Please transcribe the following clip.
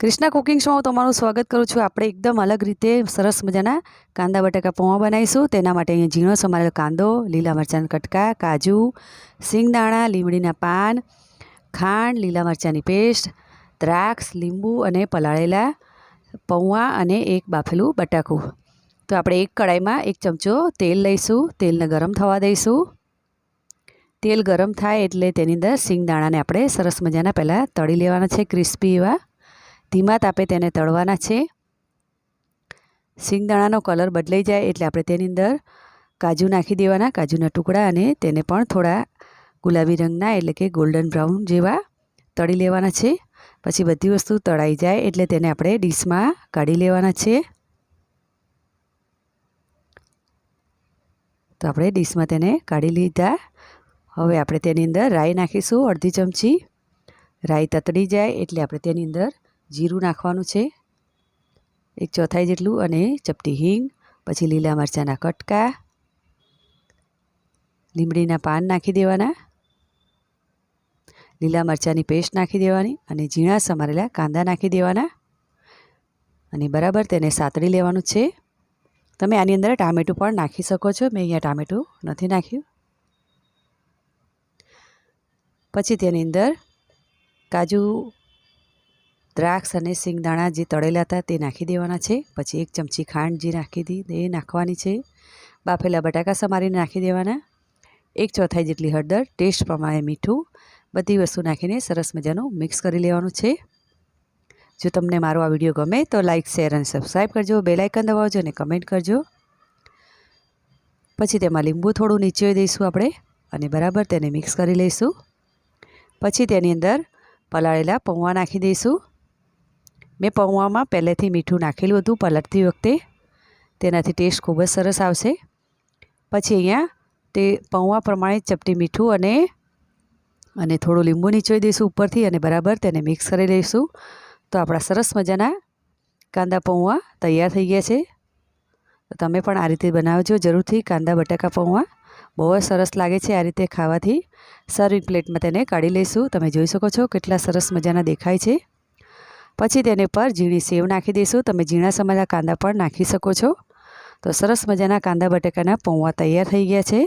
Krishna cooking શોમાં તમારું સ્વાગત કરું છું. આપણે એકદમ અલગ રીતે સરસ મજાના કાંદા બટાકા પૌવા બનાવીશું. તેના માટે અહીંયા ઝીણો સમારેલો કાંદો, લીલા મરચાંના કટકા, કાજુ, સિંગદાણા, લીમડીના પાન, ખાંડ, લીલા મરચાંની પેસ્ટ, દ્રાક્ષ, લીંબુ અને પલાળેલા પૌવા અને એક બાફેલું બટાકું. તો આપણે એક કડાઈમાં એક ચમચો તેલ લઈશું. તેલને ગરમ થવા દઈશું. તેલ ગરમ થાય એટલે તેની અંદર સિંગદાણાને આપણે સરસ મજાના પહેલાં તળી લેવાના છે ક્રિસ્પી એવા. ધીમા તાપે તેને તળવાના છે. સિંગદાણાનો કલર બદલાઈ જાય એટલે આપણે તેની અંદર કાજુ નાખી દેવાના, કાજુના ટુકડા અને તેને પણ થોડા ગુલાબી રંગના એટલે કે ગોલ્ડન બ્રાઉન જેવા તળી લેવાના છે. પછી બધી વસ્તુ તળાઈ જાય એટલે તેને આપણે ડીશમાં કાઢી લેવાના છે. તો આપણે ડીશમાં તેને કાઢી લીધા. હવે આપણે તેની અંદર રાઈ નાખીશું અડધી ચમચી. રાઈ તતડી જાય એટલે આપણે તેની અંદર જીરું નાખવાનું છે. એક ચોથાઈ જેટલું અને ચપટી હિંગ, પછી લીલા મરચાંના કટકા, લીમડીના પાન નાખી દેવાના. લીલા મરચાંની પેસ્ટ નાખી દેવાની અને ઝીણા સમારેલા કાંદા નાખી દેવાના. અને બરાબર તેને સાતળી લેવાનું છે. તમે આની અંદર ટામેટું પણ નાખી શકો છો. મેં અહીંયા ટામેટું નથી નાખ્યું. પછી તેની અંદર કાજુ દ્રાક્ષ અને સિંગદાણા જે તળેલા હતા તે નાખી દેવાના છે. પછી એક ચમચી ખાંડ જે નાખી હતી એ નાખવાની છે. બાફેલા બટાકા સમારીને નાખી દેવાના. એક ચોથાઈ જેટલી હળદર, ટેસ્ટ પ્રમાણે મીઠું, બધી વસ્તુ નાખીને સરસ મજાનું મિક્સ કરી લેવાનું છે. જો તમને મારો આ વીડિયો ગમે તો લાઇક શેર અને સબસ્ક્રાઈબ કરજો. બેલાઇકન દબાવજો અને કમેન્ટ કરજો. પછી તેમાં લીંબુ થોડું નીચે દઈશું આપણે અને બરાબર તેને મિક્સ કરી લઈશું. પછી તેની અંદર પલાળેલા પૌવા નાખી દઈશું. મેં પૌવામાં પહેલેથી મીઠું નાખેલું હતું પલટતી વખતે. તેનાથી ટેસ્ટ ખૂબ જ સરસ આવશે. પછી અહીંયા તે પૌવા પ્રમાણે ચપટી મીઠું અને અને થોડું લીંબુ નીચોઈ દઈશું ઉપરથી અને બરાબર તેને મિક્સ કરી લઈશું. તો આપણા સરસ મજાના કાંદા પૌવા તૈયાર થઈ ગયા છે. તો તમે પણ આ રીતે બનાવજો જરૂરથી કાંદા બટાકા પૌવા બહુ જ સરસ લાગે છે આ રીતે ખાવાથી. સર્વિંગ પ્લેટમાં તેને કાઢી લઈશું. તમે જોઈ શકો છો કેટલા સરસ મજાના દેખાય છે. પછી તેને પર ઝીણી સેવ નાખી દઈશું તમે ઝીણા સમારેલા કાંદા પણ નાખી શકો છો. તો સરસ મજાના કાંદા બટેકાના પૌવા તૈયાર થઈ ગયા છે.